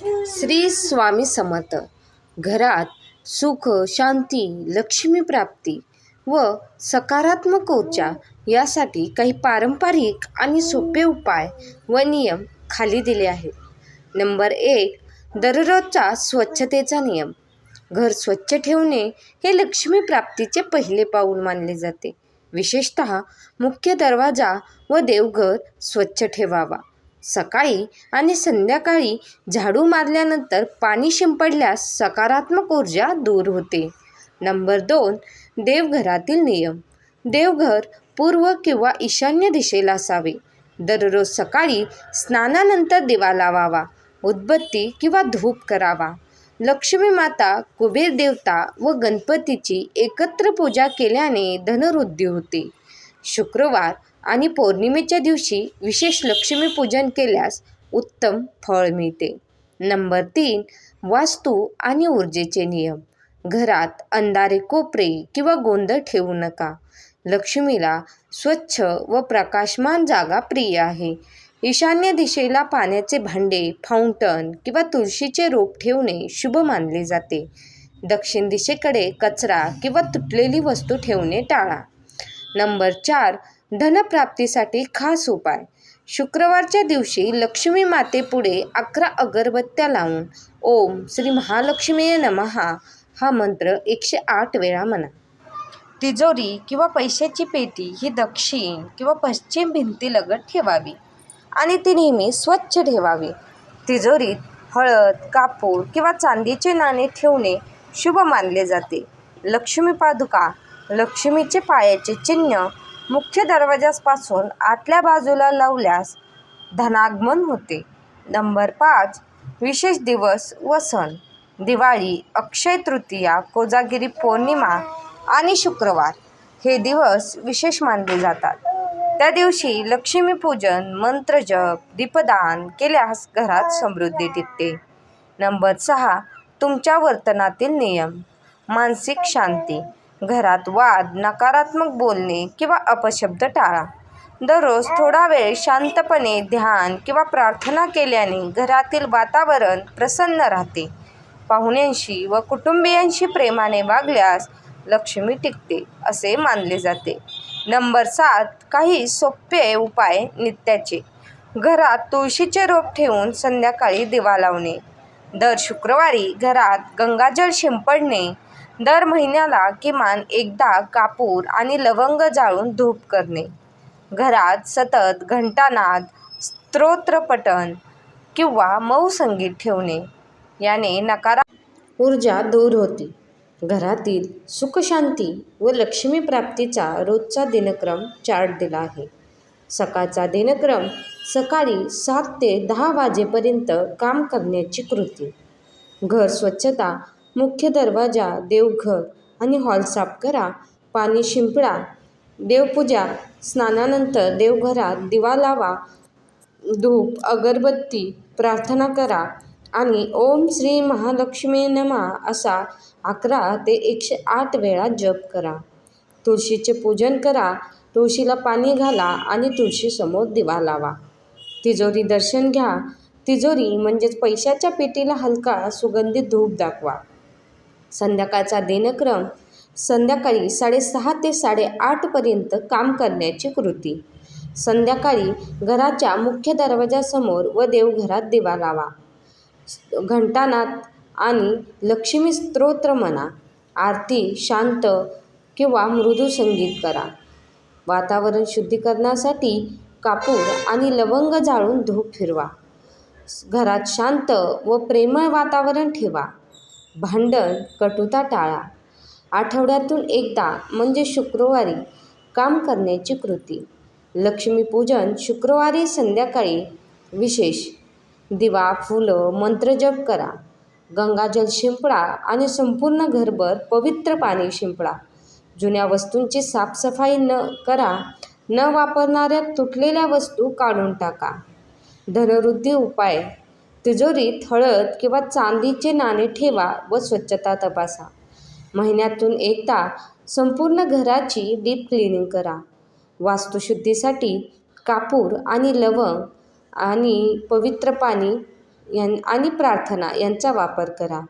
श्री स्वामी समर्थ. घरात सुख शांती लक्ष्मी प्राप्ती व सकारात्मक ऊर्जा यासाठी काही पारंपरिक आणि सोपे उपाय व नियम खाली दिले आहेत. नंबर एक दररोजचा स्वच्छतेचा नियम. घर स्वच्छ ठेवणे हे लक्ष्मी प्राप्तीचे पहिले पाऊल मानले जाते. विशेषत मुख्य दरवाजा व देवघर स्वच्छ ठेवावा. सकाळी आणि संध्याकाळी झाडू मारल्यानंतर पाणी शिंपडल्यास सकारात्मक ऊर्जा दूर होते. नंबर दोन देवघरातील नियम. देवघर पूर्व किंवा ईशान्य दिशेला असावे. दररोज सकाळी स्नानानंतर दिवा लावावा उदबत्ती किंवा धूप करावा. लक्ष्मी माता कुबेर देवता व गणपतीची एकत्र पूजा केल्याने धनवृद्धी होते. शुक्रवार आणि पौर्णिमेच्या दिवशी विशेष लक्ष्मीपूजन केल्यास उत्तम फळ मिळते. नंबर तीन वास्तू आणि ऊर्जेचे नियम. घरात अंधारे कोपरे किंवा गोंधळ ठेवू नका. लक्ष्मीला स्वच्छ व प्रकाशमान जागा प्रिय आहे. ईशान्य दिशेला पाण्याचे भांडे फाउंटन किंवा तुळशीचे रोप ठेवणे शुभ मानले जाते. दक्षिण दिशेकडे कचरा किंवा तुटलेली वस्तू ठेवणे टाळा. नंबर चार धनप्राप्तीसाठी खास उपाय. शुक्रवारच्या दिवशी लक्ष्मी मातेपुढे अकरा अगरबत्त्या लावून ओम श्री महालक्ष्मी नमहा हा मंत्र एकशे आठ वेळा म्हणा. तिजोरी किंवा पैशाची पेटी ही दक्षिण किंवा पश्चिम भिंतीलगत ठेवावी आणि ती नेहमी स्वच्छ ठेवावी. तिजोरीत हळद कापूर किंवा चांदीचे नाणे ठेवणे शुभ मानले जाते. लक्ष्मी पादुका लक्ष्मीचे पायाचे चिन्ह मुख्य दरवाजापासून आतल्या बाजूला लावल्यास धनागमन होते. नंबर पाच विशेष दिवस व सण. दिवाळी अक्षय तृतीया कोजागिरी पौर्णिमा आणि शुक्रवार हे दिवस विशेष मानले जातात. त्या दिवशी लक्ष्मीपूजन मंत्रजप दीपदान केल्यास घरात समृद्धी टिकते. नंबर सहा तुमच्या वर्तनातील नियम मानसिक शांती. घरात वाद नकारात्मक बोलणे किंवा अपशब्द टाळा. दररोज थोडा वेळ शांतपणे ध्यान किंवा प्रार्थना केल्याने घरातील वातावरण प्रसन्न राहते. पाहुण्यांशी व कुटुंबियांशी प्रेमाने वागल्यास लक्ष्मी टिकते असे मानले जाते. नंबर सात काही सोपे उपाय नित्याचे. घरात तुळशीचे रोप ठेवून संध्याकाळी दिवा लावणे. दर शुक्रवारी घरात गंगाजल शिंपडणे दर महिन्याला किमान एकदा कापूर आणि लवंग जाळून धूप करणे. घरात सतत घंटानाद स्तोत्रपठण किंवा मऊ संगीत ठेवणे याने नकारा ऊर्जा दूर होती. घरातील सुखशांती व लक्ष्मी प्राप्तीचा रोजचा दिनक्रम चार्ट दिला आहे. सकाळचा दिनक्रम सकाळी सात ते दहा वाजेपर्यंत काम करण्याची कृती. घर स्वच्छता मुख्य दरवाजा देवघर आणि हॉल साफ करा. पाणी शिंपडा. देवपूजा. स्नानानंतर देवघरात दिवा लावा. धूप अगरबत्ती प्रार्थना करा. आणि ओम श्री महालक्ष्मी नमा असा अकरा ते एकशे आठ वेळा जप करा. तुळशीचे पूजन करा. तुळशीला पाणी घाला आणि तुळशीसमोर दिवा लावा. तिजोरी दर्शन घ्या. तिजोरी म्हणजेच पैशाच्या पेटीला हलका सुगंधित धूप दाखवा. संध्याकाळचा दिनक्रम संध्याकाळी साडेसहा ते साडेआठपर्यंत काम करण्याची कृती. संध्याकाळी घराच्या मुख्य दरवाजासमोर व देवघरात दिवा लावा. घंटानाद आणि लक्ष्मी स्तोत्र म्हणा. आरती शांत किंवा मृदू संगीत करा. वातावरण शुद्धीकरणासाठी कापूर आणि लवंग जाळून धूप फिरवा. घरात शांत व प्रेमळ वातावरण ठेवा. भांडण कटुता टाळा. आठवड्यातून एकदा म्हणजे शुक्रवारी काम करण्याची कृती. लक्ष्मीपूजन शुक्रवारी संध्याकाळी विशेष. दिवा फुलं मंत्रजप करा. गंगाजल शिंपडा आणि संपूर्ण घरभर पवित्र पाणी शिंपडा. जुन्या वस्तूंची साफसफाई न करा. न वापरणाऱ्या तुटलेल्या वस्तू काढून टाका. धनवृद्धी उपाय तिजोरीत हळद किंवा चांदीचे नाणे ठेवा व स्वच्छता तपासा. महिन्यातून एकदा संपूर्ण घराची डीप क्लिनिंग करा. वास्तुशुद्धीसाठी कापूर आणि लवंग आणि पवित्र पाणी यां आणि प्रार्थना यांचा वापर करा.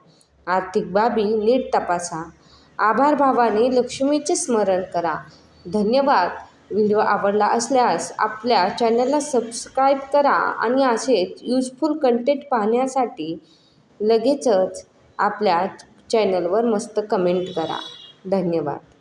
आर्थिक बाबी नीट तपासा. आभारभावाने लक्ष्मीचे स्मरण करा. धन्यवाद. व्हिडिओ आवडला असल्यास आपल्या चॅनलला सबस्क्राईब करा आणि असेच यूजफुल कंटेंट पाहण्यासाठी लगेचच आपल्या चॅनलवर मस्त कमेंट करा. धन्यवाद.